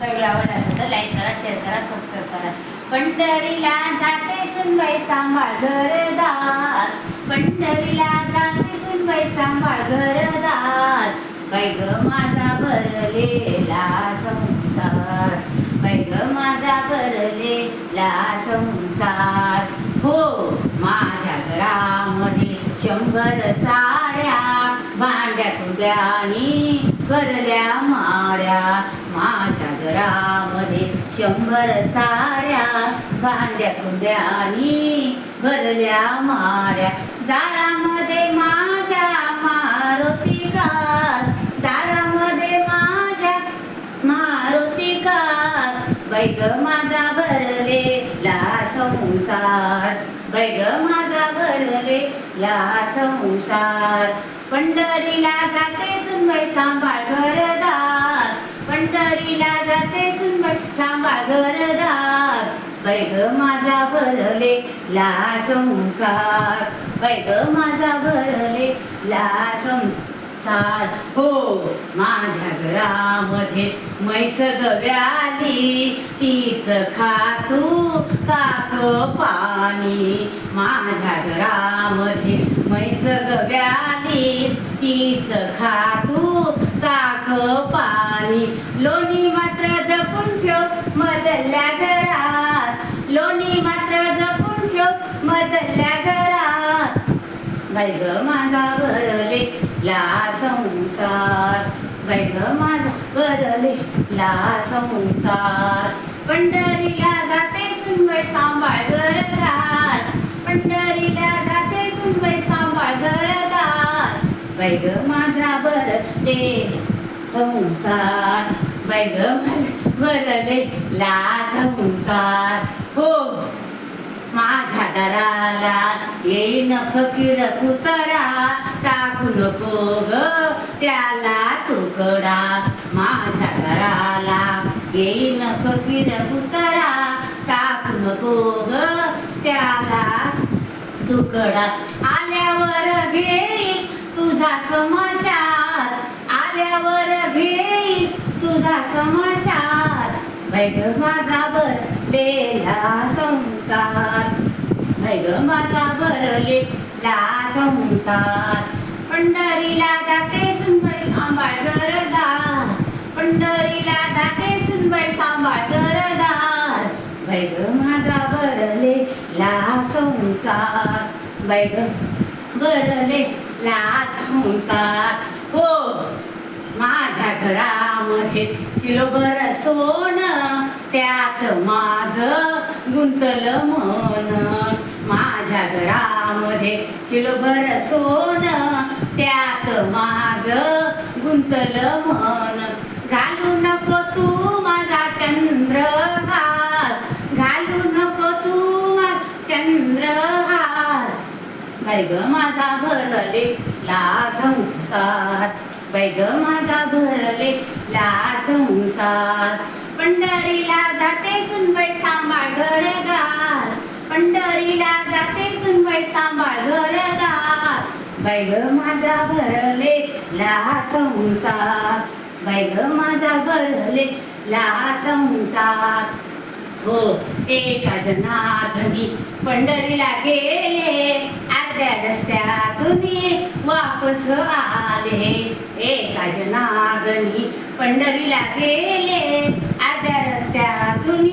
Video आवडला असेल तर लाईक करा शेअर करा सबस्क्राईब करा. पंढरीला जाते सुनबाई सांभाळ घरदार. पंढरीला जाते सुनबाई सांभाळ घरदार. काय ग माझा भरलेला संसार. काय ग माझा भरलेला संसार. हो माझ्या घरामध्ये शंभर साड्या. भांड्या आणि भरल्या माड्या. माझ्या घरामध्ये शंभर साऱ्या भांड्या कुंड्यानी भरल्या माड्या. दारामध्ये माझ्या मारुती कार दारामध्ये माझ्या मारुती कार. बैग माझा भरलेला संसार बैग माझा भरलेला संसार. पंढरीला जाते सुनबाई सांभाळ घरदार. पंढरीला जाते सुनबट सांभाळ घरदार. बैग माझा भरले ला संसार. बैग माझा भरले ला संसार. हो माझ्या घरामध्ये म्हैस गव्याली तीच खातू ताक पाणी. माझ्या घरामध्ये म्हैस गव्याली तीच खातू ता बाई ग माझा भरले ला संसार. बाई ग माझा भरले ला संसार. पंढरीला जाते सुनवय सांभाळ गरदार पंढरीला जाते सुनवय सांभाळ गरदार बाई ग माझा भरले संसार. बाई ग माझा भरले ला संसार. हो. माझ्या दराला येईन फकीर कुतरा टाकू नको ग त्याला तुकडा. माझ्या घराला येईन फकीर कुतरा टाकू नको ग त्याला तुकडा. आल्यावर घेईन तुझा समाचार. आल्यावर घेईन तुझा समाचार. बैग माझा भरलेला संसार. बैग माझा भरलेला संसार. पंढरीला जाते सुनबाई सांभाळ गरदार पंढरीला जाते सुनबाई सांभाळ गरदार बैग माझा भरलेला संसार. बैग भरलेला संसार. हो माझ्या घरामध्ये किलोभर सोनं त्यात माझ गुंतलं मन. माझ्या घरामध्ये किलोभर सोन त्यात माझ गुंतलं मन. घालू नको तू माझा चंद्रहार घालू नको तू माझा चंद्रहार. बैग माझा भरले ला संसार. बैग माझा भरले ला संसार. पंढरीला जाते सुनबाई सांभाळ घरदार. पंढरीला जाते सुनवाय सांभाळ घरदार बैग माझा भरले ला संसार. बैग माझा भरले ला संसार. हो एका जनाधनी पंढरीला गेले. अर्ध्या रस्त्यातून वापस आले. एका जनाधनी पंढरीला गेले. अर्ध्या रस्त्यातून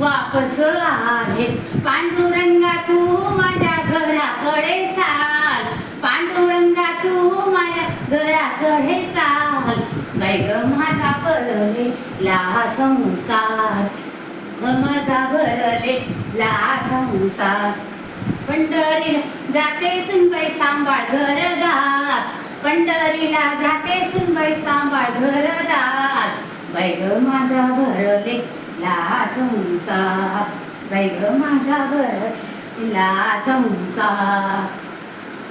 वापस आले पांडुरंगा तू माझ्या घराकडे चाल. पांडुरंगा तू माझ्या घराकडे चाल. बैग ग माझा पडले ला संसार. ग माझा भरले ला संसार. पंढरी जाते सुनबाई सांभाळ घरदार. पंढरीला जाते सुनबाई सांभाळ घरदार. वैग माझा भरले ला संसार. वैग माझा भरला संसार.